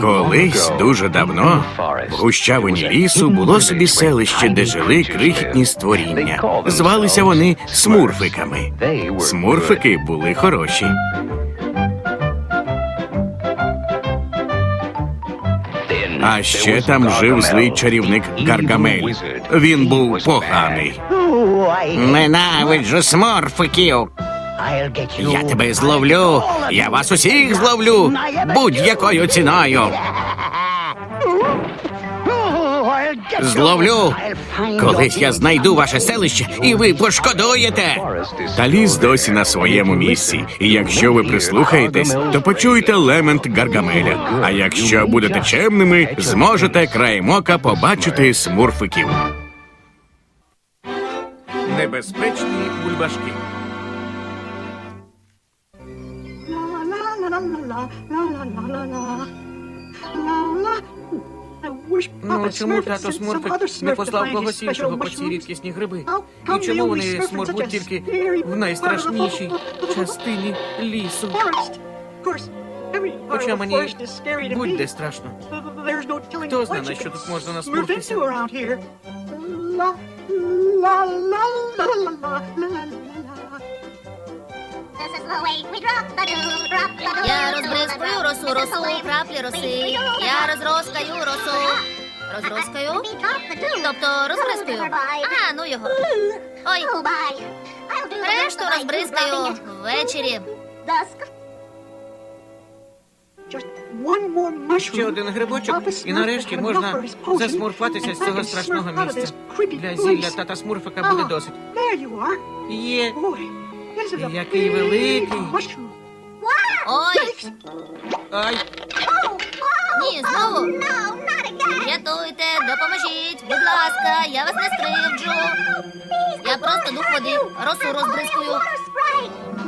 Колись дуже давно в гущавині лісу було собі селище, де жили крихітні створіння. Звалися вони смурфиками. Смурфики були хороші. А ще там жив злий чарівник Гаргамель. Він був поганий. Ненавиджу смурфиків. Я тебе зловлю. Я вас усіх зловлю будь-якою ціною. Зловлю. Колись я знайду ваше селище, і ви пошкодуєте. Та ліс досі на своєму місці. І якщо ви прислухаєтесь, то почуєте лемент Гаргамеля. А якщо будете чемними, зможете краєм ока побачити смурфиків. Небезпечні бульбашки. Ну, чому тато Смурфик не послав когось іншого по ці рідкісні гриби? І чому вони смурфуть тільки в найстрашнішій частині лісу? Хоча мені Будь-де страшно. Хто знає, на що тут можна насмуртися? Я розбризкую росу, росу, краплі роси. Я розроскаю росу. Розроскаю? Тобто розбризкую. Ага, ну його. Ой, решту розбризкаю ввечері. Ще один грибочок, і нарешті можна засмурфатися з цього страшного місця. Для зілля тата Смурфика буде досить. Є, який великий. Ой, Ай, ні, знову. Рятуйте, допоможіть, будь ласка, я вас не скривджу. Я просто дух води, росу розбризкую.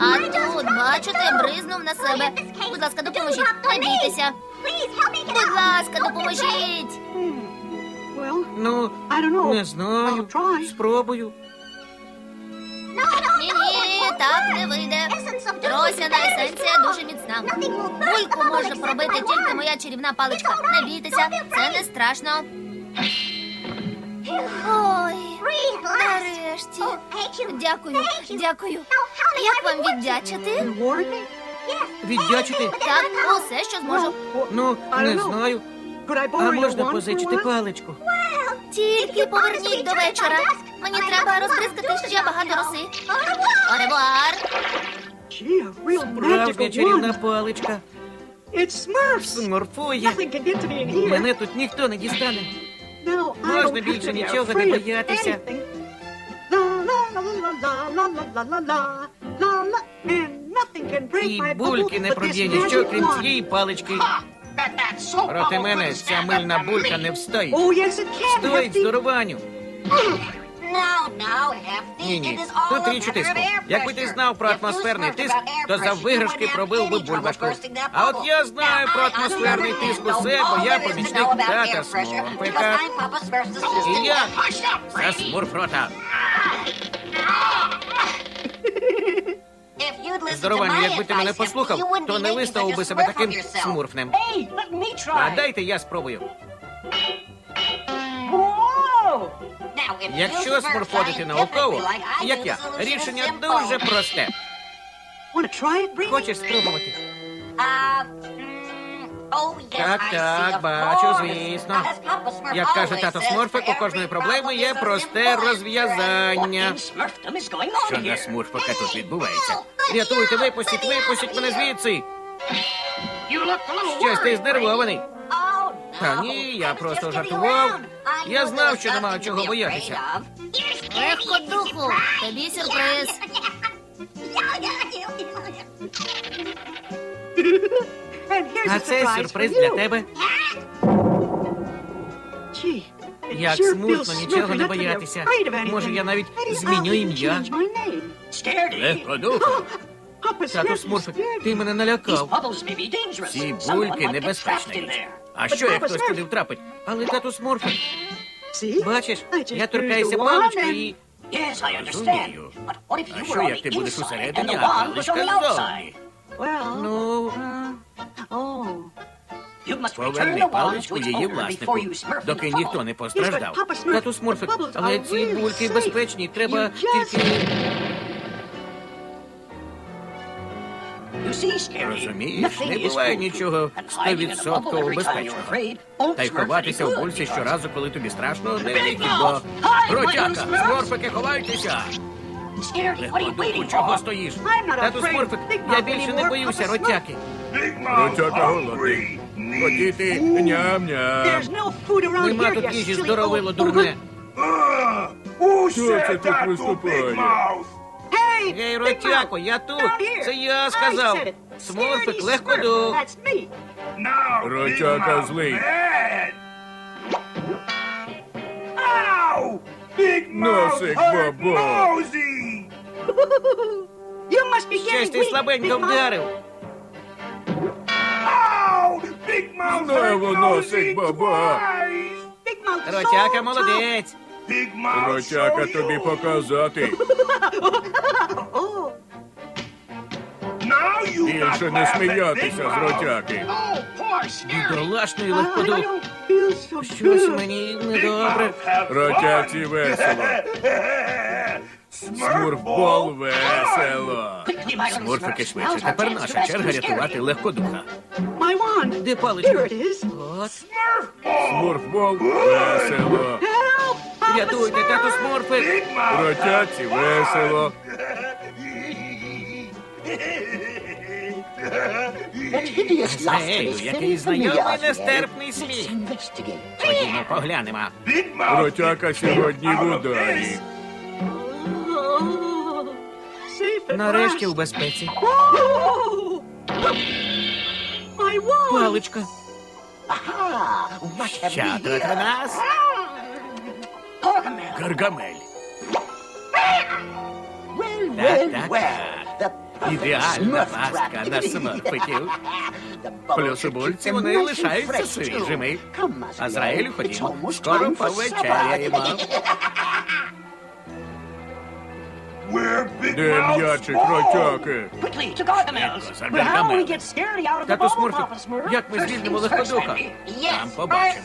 А тут, бачите, бризнув на себе. Будь ласка, допоможіть, не бійтеся. Будь ласка, допоможіть. ну, не знаю. Спробую. Так не вийде. Росяна есенція дуже міцна. Бульку може пробити тільки моя чарівна паличка. Не бійтеся, це не страшно. Ой, нарешті. Дякую, дякую. Як вам віддячити? Віддячити? Так, усе, що зможу. Ну, не знаю. А можна позичити паличку? Тільки поверніть до вечора. Мені треба розбризкати ще багато роси. Оревуар. Справжня чарівна паличка. Смурфує. Мене тут ніхто не дістане. Можна більше нічого не боятися. І бульки не проб'є ніщо, крім цієї палички. Проти мене ця мильна булька не встоїть. Стоїть здорованю. Ні, ні, тут річ у тиску. Якби ти знав про атмосферний тиск, то за виграшки пробив би бульбашку. А от я знаю про атмосферний тиск усе, бо я помічник тата Смурфика. І я за Смурфрота. Здорованю, якби ти мене послухав, то не виставив би себе таким смурфним. А дайте я спробую. Якщо смурфодити науково, як я, рішення дуже просте. Хочеш спробувати? Так, так, бачу, звісно. Як каже тато Смурфик, у кожної проблеми є просте розв'язання. Що на смурфика тут відбувається? Рятуйте, випустіть, випустіть мене звідси. Щось ти знервований. Та ні, я просто жартував. Я знав, що нема чого боятися. Легко духу, тобі сюрприз. А це сюрприз для тебе. Як смутно нічого не боятися. Може, я навіть зміню ім'я. Легко духу. Тату Смурфик, ти мене налякав. Ці бульки небезпечна річ. А що, як хтось туди втрапить? Але тату Смурфик, бачиш, я торкаюся палички і Розумію. А що як ти будеш усередині, а паличка ззовні? Ну, поверни паличку її власнику, доки ніхто не постраждав. Тату Смурфик, але ці бульки безпечні, треба тільки... Розумієш, не буває нічого стовідсотково безпечного. Та й ховатися в бульці щоразу, коли тобі страшно, не вихід, бо... Ротяка, смурфики, ховайтеся! Легкодуху, чого стоїш? Тату Смурфик, я більше не боюся ротяки. Ротяка голодний. Хотіти ням-ням. Нема тут їжі, здоровило дурне. Хто це тут виступає? Гей, ротяко, я тут. Це я сказав. Смурфик, легкодух. Ротяка злий. Носик бабо. Щось ти слабенько вдарив. Знову носик баба. Ротяка молодець. Ротяка тобі показати. Більше не сміятися з ротяки. Бідолашний легкодух. Щось мені недобре. Ротяці весело. Смурфбол весело. Смурфики швидше. Тепер наша черга рятувати легкодуха. Де паличка? От. Смурфбол весело. Рятуйте, тату Смурфик. Ротяці весело. Ей, який знайомий нестерпний сміх. Ходімо, поглянемо. Ротяка сьогодні в ударі. Нарешті в безпеці. Паличка. Що тут у нас? Гаргамель. Так, так, так. Ідеальна пастка на смурфиків. Плюс у бульці вони лишаються свіжими. Азраїлю ходімо, скоро повечеряємо. Де м'ячик ротяки? За Гаргамелем. Тату Смурфик, як ми звільнимо легкодуха? Там побачимо.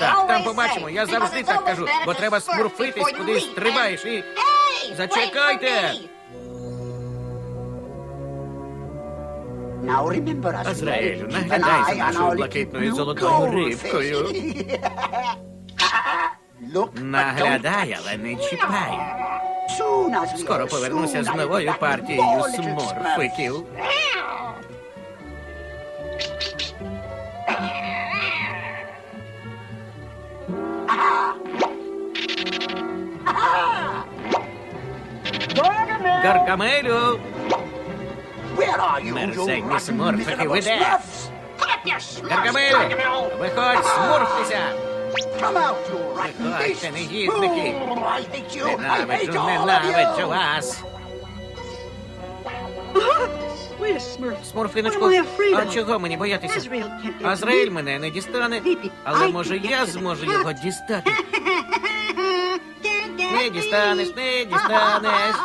Так, там побачимо. Я завжди так кажу, бо треба смурфитись, куди стрибаєш і... Зачекайте! Азраїлю, наглядай за нашою блакитною золотою рибкою. Наглядай, але не чіпай. Скоро повернуся з новою партією смурфиків. Гаргамелю! Мерзенні смурфики, ви де? Гаргамелю! Виходь, смурфтеся! Виходьте, негідники! Ненавиджу, ненавиджу вас! Смурфиночку, а чого мені боятися? Азраїль мене не дістане, але може я зможу його дістати. Не дістанеш, не дістанеш.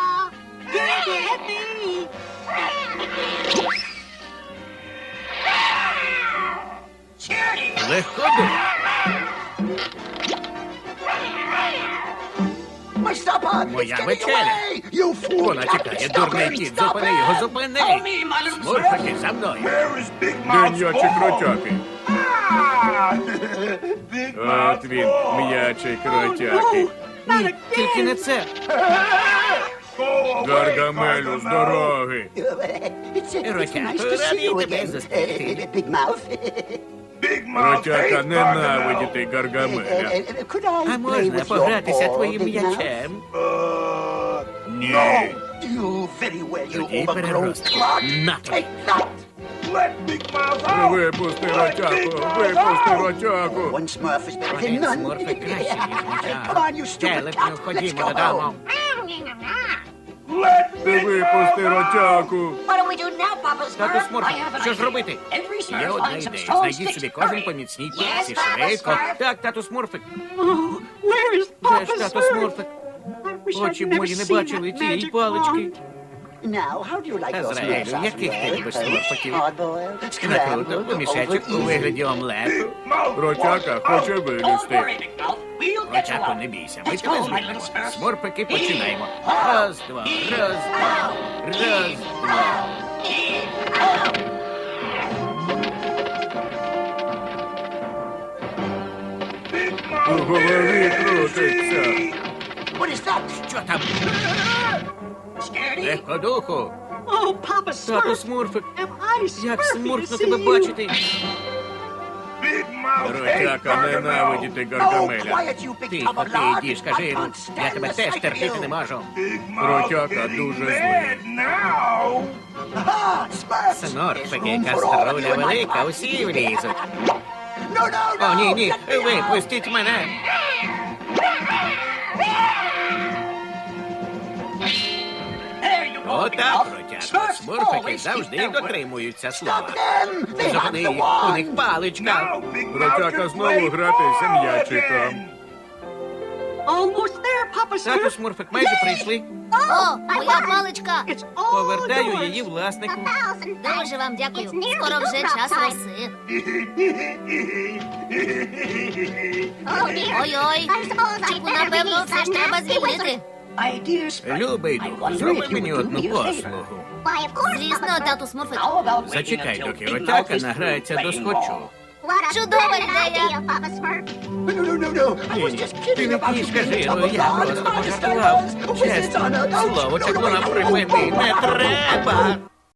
Легко Моя вечеря. Вона тікає, дурний кіт. Зупини його, зупини. Смурфики за мною. Де м'ячик ротяки? От він, м'ячик ротяки. Ні, тільки не це. Гаргамелю з дороги. Ротяко, радий тебе зустріти. Ротяка ненавидіти Гаргамеля. А можна погратися твоїм м'ячем? Ні. Тоді переростку. На. Випусти ротяку, випусти ротяку. Один смурфик краще, ніж нічого. Телепню, ходімо додому. Випусти ротяку. Тату Смурфик, що ж робити? Є одна ідея. Знайдіть собі кожен по міцній палці. Швидко. Так, тату Смурфик. Де ж тату Смурфик? Очі мої не бачили тієї палички. Азраїлю, яких ти любиш смурфиків? Накрутив у мішечок у вигляді омлету. Ротяка хоче вилізти. Рочаку, не бійся, ми тебе звільнимо. Смурфики починаємо. Раз, два, раз, два, раз, два. У голові крутиться. Що там? Легкодуху. Тату Смурфик, як смурфно тебе бачити. Ротяка ненавидіти Гаргамеля. Тихо, ти йди, скажи. Я тебе теж терпіти не можу. Ротяка дуже злий. Смурфики, каструля велика, усі влізуть. О, ні, ні, випустіть мене. Отак, ротяка. Смурфики завжди дотримуються слова. Їх, у них паличка. Ротяка знову гратися м'ячиком. Тату Смурфик майже прийшли. О, моя паличка! Повертаю її власнику. Дуже вам дякую. Скоро вже час роси. Ой-ой, Чіпу, напевно, все ж треба звільнити. Любий дух, зроби мені одну послугу. Звісно, тату Смурфик. Зачекай, доки ротяка награється до скотчу. Чудова ідея. Ти не ті скажи, ну я просто пожартував. Чесно, слово чаклуна припини, не треба.